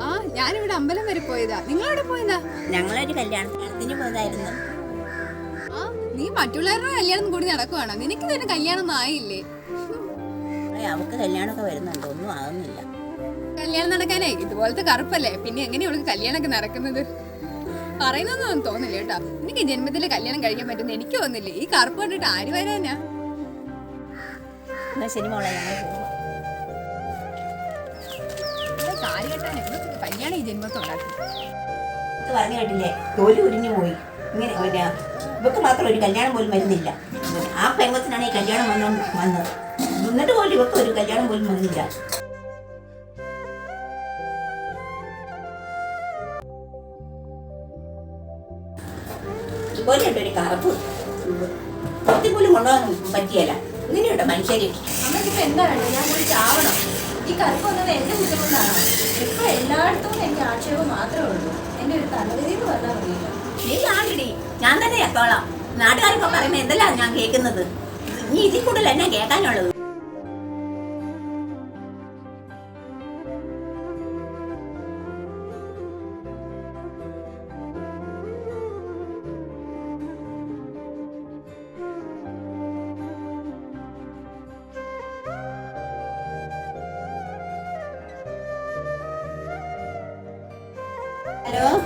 ആ ഞാനിവിടെ അമ്പലം വരെ പോയതാ നിങ്ങളവിടെ പോയതാ ഞങ്ങളൊരു കല്യാണത്തിന് പോയതായിരുന്നു ആ നീ മറ്റുള്ളവരുടെ കല്യാണം കൂടി നടക്കുവാണോ നിനക്ക് തന്നെ കല്യാണം ആയില്ലേ അവക്ക് കല്യാണമൊക്കെ വരുന്നുണ്ട് ഒന്നും ആകുന്നില്ല കല്യാണം നടക്കാനേ ഇതുപോലത്തെ കറുപ്പല്ലേ? പിന്നെ എങ്ങനെയാണ് കല്യാണമൊക്കെ നടക്കുന്നത്? പറയുന്നൊന്നും തോന്നില്ല കേട്ടോ. എനിക്ക് ജന്മത്തിൽ കല്യാണം കഴിക്കാൻ പറ്റുന്ന എനിക്ക് തോന്നില്ല. ഈ കറുപ്പ് കണ്ടിട്ട് ആര് വരാനാ? ശരി മോളെ ഞങ്ങൾ പോവാം. ഇവിടെ കാര്യം കെട്ടാൻ ഇവർക്ക് കല്യാണം ഈ ജന്മത്തുണ്ടാക്കി പറഞ്ഞു കേട്ടില്ലേ? തൊലി ഉരിഞ്ഞു പോയി. ഇങ്ങനെ പിന്നെ ഇവക്ക് മാത്രം ഒരു കല്യാണം പോലും വരുന്നില്ല. ആ പെങ്ങത്തിനാണ് ഈ കല്യാണം വന്നു വന്നത്. എന്നിട്ട് പോലും ഇവക്ക് ഒരു കല്യാണം പോലും വന്നില്ല. ഇതുപോലെയുണ്ട് ഒരു കറുപ്പ് ഒത്തി പോലും കൊണ്ടുപോകാൻ പറ്റിയല്ല. ഇങ്ങനെയുണ്ട് മനുഷ്യര്? അമ്മയ്ക്കിപ്പോ എന്താണ്? ഞാൻ കൂടി ചാവണം. ഈ കറുപ്പ് വന്നത് എന്റെ ബുദ്ധിമുട്ടാണ്. ഇപ്പൊ എല്ലായിടത്തും എനിക്ക് ആക്ഷേപം മാത്രമേ ഉള്ളൂ. എന്റെ ഒരു തലവിധി എന്ന് പറഞ്ഞാൽ മതിയല്ലോ. നീ ആണ്ടിടി ഞാൻ തന്നെ എത്തോളാം നാട്ടുകാരൊക്കെ പറയുന്നത് എന്തെല്ലാം ഞാൻ കേൾക്കുന്നത്? നീ ഇതിൽ കൂടുതൽ എന്നെ കേൾക്കാനുള്ളത്? ഹലോ?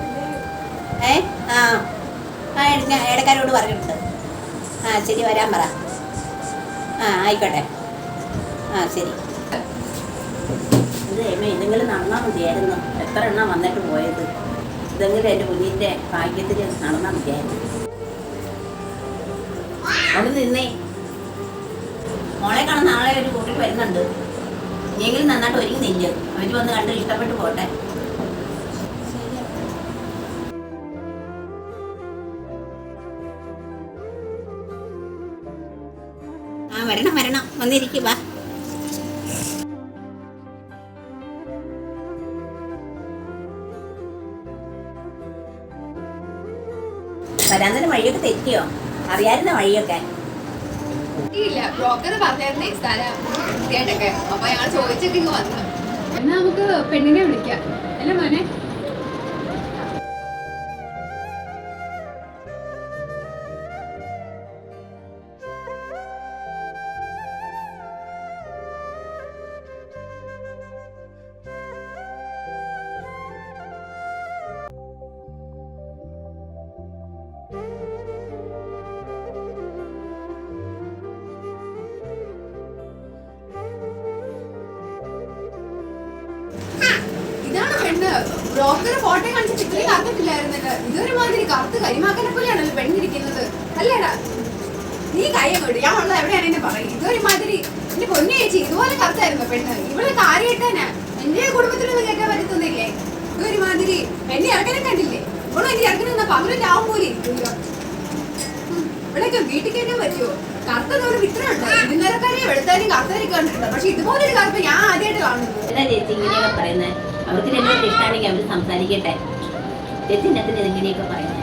ഏ? ആ. ആ ഞാൻ ഇടക്കാരോട് പറഞ്ഞിട്ടുണ്ട്. ആ ശരി വരാൻ പറ. ആ ആയിക്കോട്ടെ. ആ ശരി. ഇത് നിങ്ങൾ നടന്നാൽ മതിയായിരുന്നു. എത്ര എണ്ണം വന്നിട്ട് പോയത്? ഇതെങ്കിലും എന്റെ കുഞ്ഞിന്റെ ഭാഗ്യത്തിൽ നടന്നാൽ മതിയായിരുന്നു. അവിടെ നിന്നേ. മോളെ കാണാൻ നാളെ ഒരു കൂട്ടിൽ വരുന്നുണ്ട്. ഇനിയെങ്കിലും നന്നായിട്ട് ഒരുങ്ങി ഒരുങ്ങുന്നില്ല. അവർ വന്ന് കണ്ട് ഇഷ്ടപ്പെട്ടു പോട്ടെ. വരണം വരണം. വന്നിരിക്കുക വാ. വരാൻ തന്നെ വഴിയൊക്കെ തെറ്റിയോ? അറിയാവുന്ന വഴിയൊക്കെ? ഇല്ല ബ്രോക്കർ പറഞ്ഞായിരുന്നേ സ്ഥലം വൃത്തിയായിട്ടൊക്കെ. അപ്പൊ ഞങ്ങൾ ചോദിച്ചിട്ട് വന്നു. എന്നാ നമുക്ക് പെണ്ണിനെ വിളിക്കാം. അല്ലേ മോനെ? ബ്രോക്കർ ഫോട്ടോ കാണിച്ചിട്ട് ഇത്രയും കറുത്തിട്ടില്ലായിരുന്നല്ലോ ഇതൊരു മാതിരി കറുത്ത് കരിമാക്കനെ പോലെയാണല്ലോ പെണ്ണിരിക്കുന്നത്. അല്ലേടാ? നീ കൈ അങ്ങോട്ട് ഞാൻ ഉള്ളത് എവിടെയാണെന്ന് പറയും. ഇതൊരു മാതിരി എന്റെ പൊന്നു ചേച്ചി ഇതുപോലെ കറുത്തായിരുന്നു പെണ്ണ്. ഇവിടെ കാര്യം ഇട്ടാനാ എന്റെ കുടുംബത്തിലൊന്നും കേൾക്കാൻ പറ്റത്തൊന്നില്ലേ? ഇതൊരു എന്നെ ഇറക്കനെ കണ്ടില്ലേ? ഇവിടെ എന്റെ ഇറക്കനെ നിന്നാ പകലും രാവും പോലെ ഇരിക്കില്ല ഇവിടെയൊക്കെ വീട്ടിൽ കയറ്റാൻ പറ്റുമോ കറുത്ത തോട് വിത്തനുണ്ട് ഇന്നലക്കാരെയും വെളുത്താരെയും കറുത്തവരെയൊക്കെ കണ്ടിട്ടുണ്ട് പക്ഷെ ഇതുപോലൊരു കറുപ്പ് ഞാൻ ആദ്യമായിട്ട് കാണുന്നത്. അവർക്ക് രണ്ടുപേരും ഇഷ്ടമാണെങ്കിൽ അവർ സംസാരിക്കട്ടെ? ചേച്ചി എന്നത്തിന് ഇങ്ങനെയൊക്കെ പറയുന്നത്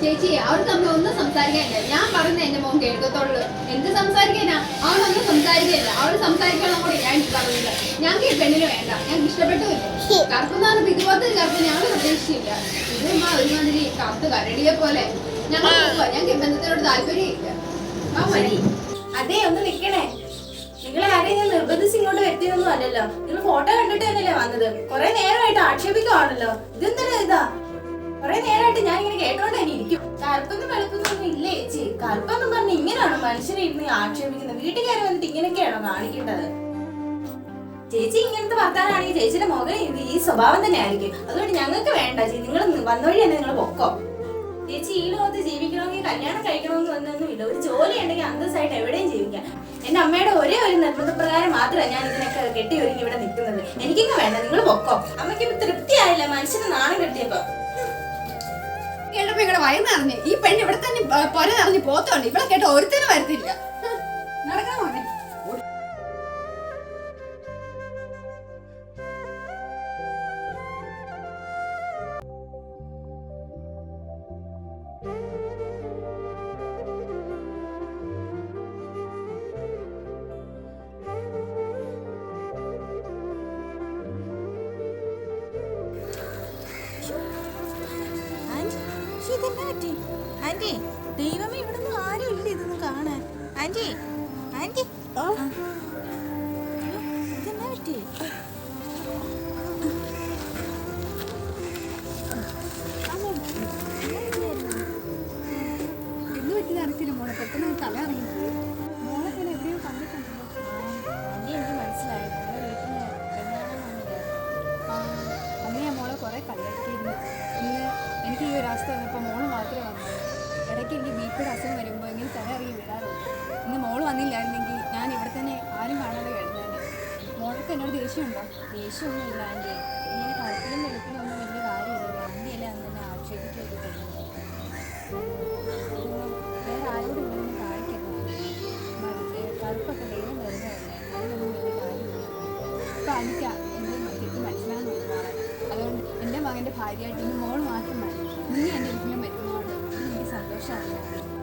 ചേച്ചി അവർ തമ്മിൽ ഒന്നും സംസാരിക്കാനില്ല. ഞാൻ പറഞ്ഞ എന്റെ മോൻ കേൾക്കത്തുള്ളൂ. എന്ത് സംസാരിക്കാനാ? അവളൊന്നും സംസാരിക്കില്ല അവൾ സംസാരിക്കണം കൂടി ഞാൻ പറഞ്ഞില്ല ഞങ്ങൾക്ക് ഈ പെണ്ണിന് വേണ്ട. ഞങ്ങൾക്ക് ഇഷ്ടപ്പെട്ടില്ല കറുപ്പെന്നാണ് ഇതുപോലത്തെ കറുപ്പ് ഞങ്ങൾ പ്രതീക്ഷിച്ചില്ല. ഇത് ഒരു ഒരുമാതിരി കറുത്ത് കരടിയെ പോലെ. ഞങ്ങൾ. ഞങ്ങൾക്ക് ബന്ധത്തിനോട് താല്പര്യമില്ല. ആ മതി ശരി. അതെ ഒന്ന് നിക്കണേ നിങ്ങളെ ആരെയും ഞാൻ നിർബന്ധിച്ച് ഇങ്ങോട്ട് വരുത്തിയതൊന്നും അല്ലല്ലോ. നിങ്ങൾ ഫോട്ടോ കണ്ടിട്ട് തന്നെയല്ലേ വന്നത്. കുറെ നേരമായിട്ട് ആക്ഷേപിക്കുവാണല്ലോ ഇതെന്താ ഇതാ? കുറെ നേരമായിട്ട് ഞാൻ ഇങ്ങനെ കേട്ടോണ്ട് തന്നെ ഇരിക്കും. കറുപ്പൊന്നും വെളുപ്പൊന്നും ഇല്ലേ ചേച്ചി? കറുപ്പെന്നും പറഞ്ഞ് ഇങ്ങനെയാണോ മനുഷ്യരെ ഇരുന്ന് ആക്ഷേപിക്കുന്നത്? വീട്ടിൽ കയറി വന്നിട്ട് ഇങ്ങനെയൊക്കെയാണോ കാണിക്കേണ്ടത്? ചേച്ചി ഇങ്ങനത്തെ വർത്താനാണെങ്കിൽ ചേച്ചിയുടെ മുഖം ഈ സ്വഭാവം തന്നെ ആയിരിക്കും അതുകൊണ്ട് ഞങ്ങൾക്ക് വേണ്ട. ചേച്ചി നിങ്ങൾ വന്നവഴി തന്നെ നിങ്ങൾ പൊക്കോ? ചേച്ചി ഈ ലോകത്ത് ജീവിക്കണമെങ്കിൽ കല്യാണം കഴിക്കണമെന്ന് ഒന്നൊന്നുമില്ല. ഒരു ജോലി ഉണ്ടെങ്കിൽ അന്തസ്സായിട്ട് എവിടെയും ജീവിക്കാം. എന്റെ അമ്മയുടെ ഒരേ ഒരു നിർബന്ധപ്രകാരം മാത്രമാണ് ഞാൻ ഇതിനൊക്കെ കെട്ടി ഒരുങ്ങി ഇവിടെ നിൽക്കുന്നത്. എനിക്കിങ്ങ് വേണ്ട നിങ്ങൾ പൊക്കോ. അമ്മയ്ക്ക് തൃപ്തിയായില്ല മനുഷ്യന് നാണം കെട്ടിയപ്പോ. കേട്ടപ്പോ ഇവിടെ വയന്നറിഞ്ഞ് ഈ പെണ്ണ് ഇവിടെ തന്നെ പൊര നിറഞ്ഞ് പോത്തോണ്ട്. ഇവിടെ കേട്ട ഒരുത്തനും വരത്തില്ല. നടക്കാൻ മോനെ? ഇതെന്നാ പറ്റി ആന്റി ദൈവമേ ഇവിടെ ആരും ഇല്ല ഇതൊന്നും കാണാൻ. Aunty aunty. ദേഷ്യമുണ്ടോ? ദേഷ്യമൊന്നുമില്ല ആന്റി ഇങ്ങനെ കറുപ്പിലും വെളുപ്പിലും വലിയ കാര്യമില്ല. ആന്റി അല്ലേ അന്ന് തന്നെ ആക്ഷേപിക്കുകയൊക്കെ ചെയ്യുന്നത് ഇതൊന്നും വേറെ ആരോടും ഇങ്ങനെയൊന്നും കാണിക്കരുത്. കറുപ്പൊക്കെ ദൈവം തരുന്നതല്ലേ അതിനൊന്നും വലിയ കാര്യമില്ല. ഇപ്പം അതുകൊണ്ട് എന്റെ മകന്റെ ഭാര്യയായിട്ട് ഇന്ന് മോൾ മാത്രം മതി. നീ എന്റെ ഒരിക്കലും വരുന്നതുകൊണ്ട് എനിക്ക് സന്തോഷമാണ്